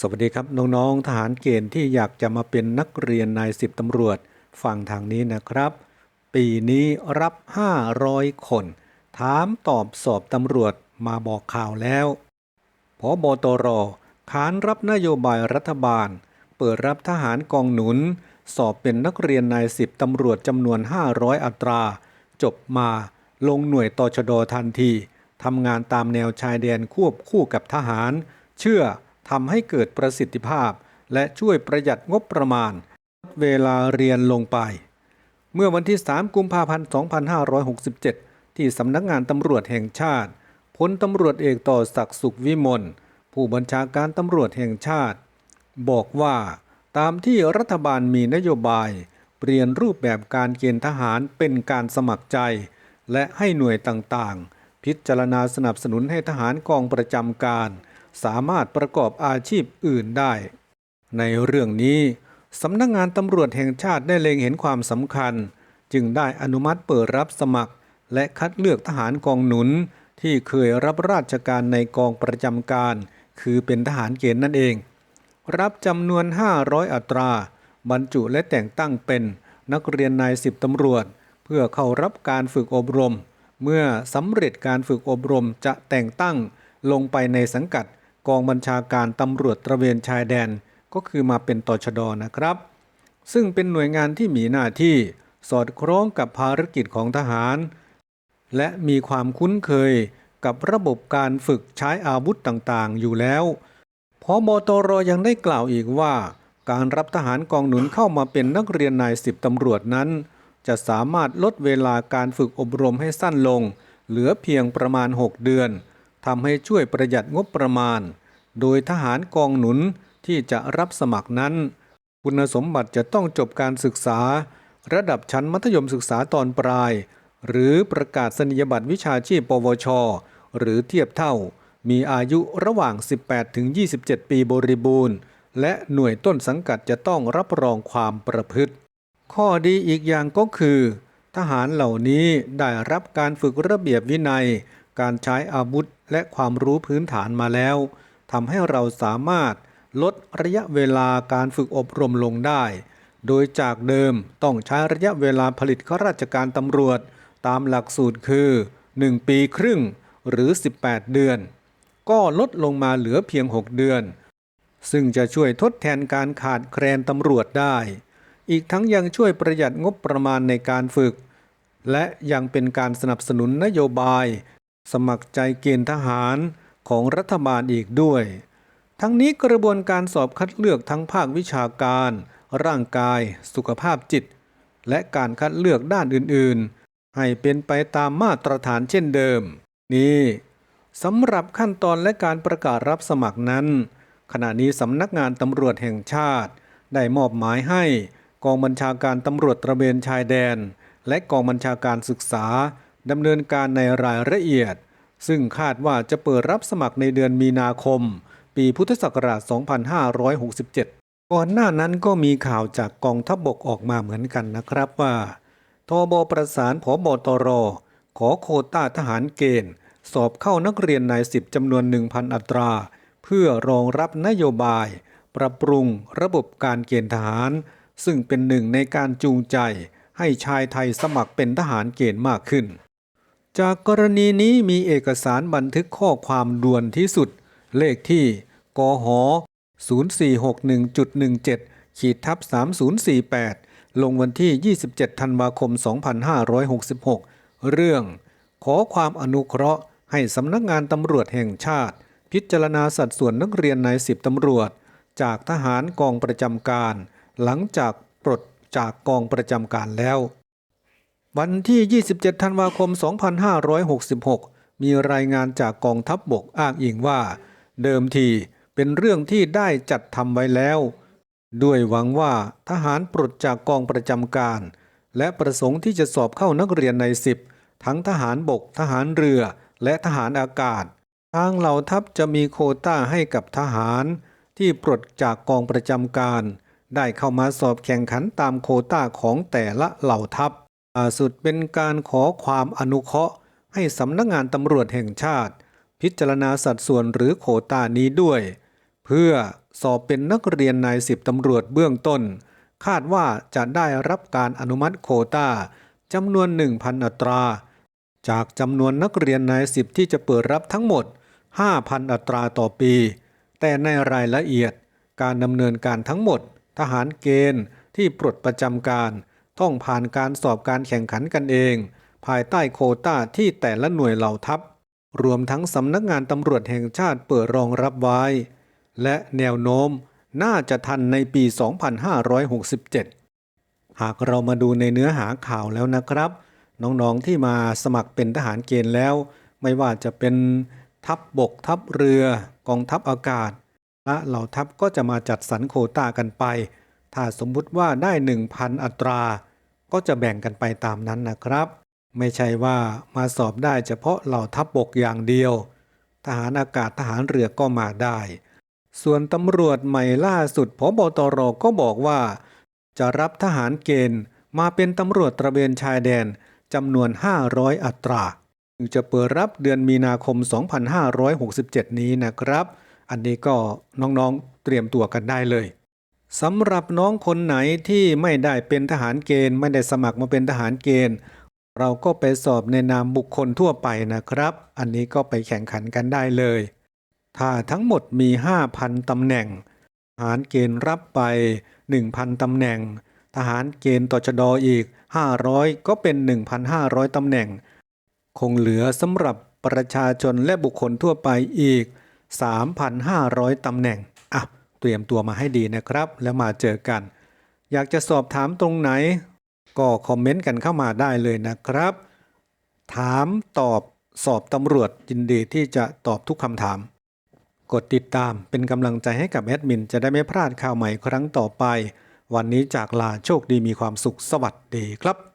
สวัสดีครับน้องๆทหารเกณฑ์ที่อยากจะมาเป็นนักเรียนนายสิบตำรวจฟังทางนี้นะครับ ปีนี้รับ 500 คน ถามตอบสอบตำรวจมาบอกข่าวแล้วพบตรขานรับนโยบายรัฐบาล เปิดรับทหารกองหนุน สอบเป็นนักเรียนนายสิบตำรวจจำนวน 500 อัตรา จบมาลงหน่วยตชดทันทีทำงานตามแนวชายแดนควบคู่กับทหาร เชื่อ ทำให้เกิดประสิทธิภาพ และช่วยประหยัดงบประมาณ เวลาเรียนลงไป เมื่อวันที่ 3 กุมภาพันธ์ 2567 ที่สำนักงานตำรวจแห่งชาติพลตำรวจเอกต่อศักดิ์สุขวิมลผู้บัญชาการตำรวจแห่งชาติ บอกว่าตามที่รัฐบาลมีนโยบาย เปลี่ยนรูปแบบการเกณฑ์ทหารเป็นการสมัครใจ และให้หน่วยต่างๆ พิจารณาสนับสนุนให้ทหารกองประจำการ สามารถประกอบอาชีพอื่นได้ ในเรื่องนี้สำนักงานตำรวจแห่งชาติได้เล็งเห็นความสำคัญ จึงได้อนุมัติเปิดรับสมัคร และคัดเลือกทหารกองหนุน ที่เคยรับราชการในกองประจำการ คือเป็นทหารเกณฑ์นั่นเอง รับจำนวน 500 อัตรา บรรจุและแต่งตั้งเป็นนักเรียนนายสิบตำรวจ เพื่อเข้ารับการฝึกอบรม เมื่อสำเร็จการฝึกอบรมจะแต่งตั้งลงไปในสังกัด กองบัญชาการตำรวจตระเวนชายแดนก็คือมาเป็นตชดนะครับ ซึ่งเป็นหน่วยงานที่มีหน้าที่สอดคล้องกับภารกิจของทหาร และมีความคุ้นเคยกับระบบการฝึกใช้อาวุธต่างๆ อยู่แล้วพบตรยังได้กล่าวอีกว่า การรับทหารกองหนุนเข้ามาเป็นนักเรียนนายสิบตำรวจนั้น จะสามารถลดเวลาการฝึกอบรมให้สั้นลง เหลือเพียงประมาณ 6 เดือน ทำให้ช่วยประหยัดงบประมาณ โดยทหารกองหนุนที่จะรับสมัครนั้น คุณสมบัติจะต้องจบการศึกษา ระดับชั้นมัธยมศึกษาตอนปลาย หรือประกาศนียบัตรวิชาชีพ ปวช หรือเทียบเท่า มีอายุระหว่าง 18 ถึง 27 ปีบริบูรณ์ และหน่วยต้นสังกัดจะต้องรับรองความประพฤติ ข้อดีอีกอย่างก็คือ ทหารเหล่านี้ได้รับการฝึกระเบียบวินัย การใช้อาวุธและความรู้พื้นฐานมาแล้วทำให้เราสามารถลดระยะเวลาการฝึกอบรมลงได้ โดยจากเดิมต้องใช้ระยะเวลาผลิตข้าราชการตำรวจ ตามหลักสูตรคือ 1 ปีครึ่งหรือ 18 เดือน ก็ลดลงมาเหลือเพียง 6 เดือน ซึ่งจะช่วยทดแทนการขาดแคลนตำรวจได้ อีกทั้งยังช่วยประหยัดงบประมาณในการฝึก และยังเป็นการสนับสนุนนโยบาย สมัครใจเกณฑ์ทหารของรัฐบาลอีกด้วย ทั้งนี้กระบวนการสอบคัดเลือกทั้งภาควิชาการ ร่างกาย สุขภาพจิต และการคัดเลือกด้านอื่นๆ ให้เป็นไปตามมาตรฐานเช่นเดิม นี่สำหรับขั้นตอนและการประกาศรับสมัครนั้น ขณะนี้สำนักงานตำรวจแห่งชาติ ได้มอบหมายให้กองบัญชาการตำรวจตระเวนชายแดน และกองบัญชาการศึกษา ดำเนินการในรายละเอียด ซึ่งคาดว่าจะเปิดรับสมัครในเดือนมีนาคม ปีพุทธศักราช 2567 ก่อนหน้านั้นก็มีข่าวจากกองทัพบบกออกมาเหมือนกันนะครับว่าทบประสานผบตร ขอโคต้าทหารเกณฑ์ สอบเข้านักเรียนนายสิบจำนวน 1,000 อัตรา เพื่อรองรับนโยบาย ปรับปรุงระบบการเกณฑ์ทหาร ซึ่งเป็นหนึ่งในการจูงใจให้ชายไทยสมัครเป็นทหารเกณฑ์มากขึ้น จากกรณีนี้มีเอกสารบันทึกข้อความด่วนที่สุด เลขที่กห0461.17ขีดทับ3048 ลงวันที่ 27 ธันวาคม 2566 เรื่อง ขอความอนุเคราะห์ให้สำนักงานตำรวจแห่งชาติ พิจารณาสัดส่วนนักเรียนนายสิบตำรวจ จากทหารกองประจำการ หลังจากปลดจากกองประจำการแล้ว วันที่ 27 ธันวาคม 2566 มีรายงานจากกองทัพบบกอ้างอิงว่า เดิมทีเป็นเรื่องที่ได้จัดทำไว้แล้ว ด้วยหวังว่าทหารปลดจากกองประจำการ และประสงค์ที่จะสอบเข้านักเรียนในสิบทั้งทหารบก ทหารเรือและทหารอากาศ ทางเหล่าทัพจะมีโคต้าให้กับทหาร ที่ปลดจากกองประจำการ ได้เข้ามาสอบแข่งขันตามโคต้าของแต่ละเหล่าทัพ ล่าสุดเป็นการขอความอนุเคราะห์ ให้สำนักงานตำรวจแห่งชาติ พิจารณาสัดส่วนหรือโควตานี้ด้วย เพื่อสอบเป็นนักเรียนนายสิบตำรวจเบื้องต้น คาดว่าจะได้รับการอนุมัติโควตาจำนวน 1,000 อัตรา จากจำนวนนักเรียนนายสิบที่จะเปิดรับทั้งหมด 5,000 อัตราต่อปี แต่ในรายละเอียดการดำเนินการทั้งหมด ทหารเกณฑ์ที่ปลดประจำการ ต้องผ่านการสอบการแข่งขันกันเอง ภายใต้โคต้าที่แต่ละหน่วยเหล่าทัพ รวมทั้งสำนักงานตำรวจแห่งชาติเปิดรองรับไว้ และแนวโน้มน่าจะทันในปี 2567 หากเรามาดูในเนื้อหาข่าวแล้วนะครับ น้องๆที่มาสมัครเป็นทหารเกณฑ์แล้ว ไม่ว่าจะเป็นทัพบบกทัพเรือ กองทัพอากาศ และเหล่าทัพก็จะมาจัดสรรโคต้ากันไป ถ้าสมมุติว่าได้ 1,000 อัตรา ก็จะแบ่งกันไปตามนั้นนะครับ ไม่ใช่ว่ามาสอบได้เฉพาะเหล่าทัพบบกอย่างเดียว ทหารอากาศทหารเรือก็มาได้ ส่วนตำรวจใหม่ล่าสุดพบตรก็บอกว่า จะรับทหารเกณฑ์มาเป็นตำรวจตระเวนชายแดนจำนวน 500 อัตราจะเปิดรับเดือนมีนาคม 2567 นี้นะครับ อันนี้ก็น้องๆเตรียมตัวกันได้เลย สำหรับน้องคนไหนที่ไม่ได้เป็นทหารเกณฑ์ ไม่ได้สมัครมาเป็นทหารเกณฑ์ เราก็ไปสอบในนามบุคคลทั่วไปนะครับ อันนี้ก็ไปแข่งขันกันได้เลย ถ้าทั้งหมดมี 5,000ตำแหน่ง ทหารเกณฑ์รับไป 1,000ตำแหน่ง ทหารเกณฑ์ตชดอีก 500 ก็เป็น 1,500ตำแหน่ง คงเหลือสำหรับประชาชนและบุคคลทั่วไปอีก 3,500ตำแหน่งอะ ตรียมตัวมาให้ดีนะครับ แล้วมาเจอกัน อยากจะสอบถามตรงไหน ก็คอมเมนต์กันเข้ามาได้เลยนะครับ ถามตอบสอบตำรวจยินดีที่จะตอบทุกคำถาม กดติดตามเป็นกำลังใจให้กับแอดมิน จะได้ไม่พลาดข่าวใหม่ครั้งต่อไป วันนี้จากลาโชคดีมีความสุขสวัสดีครับ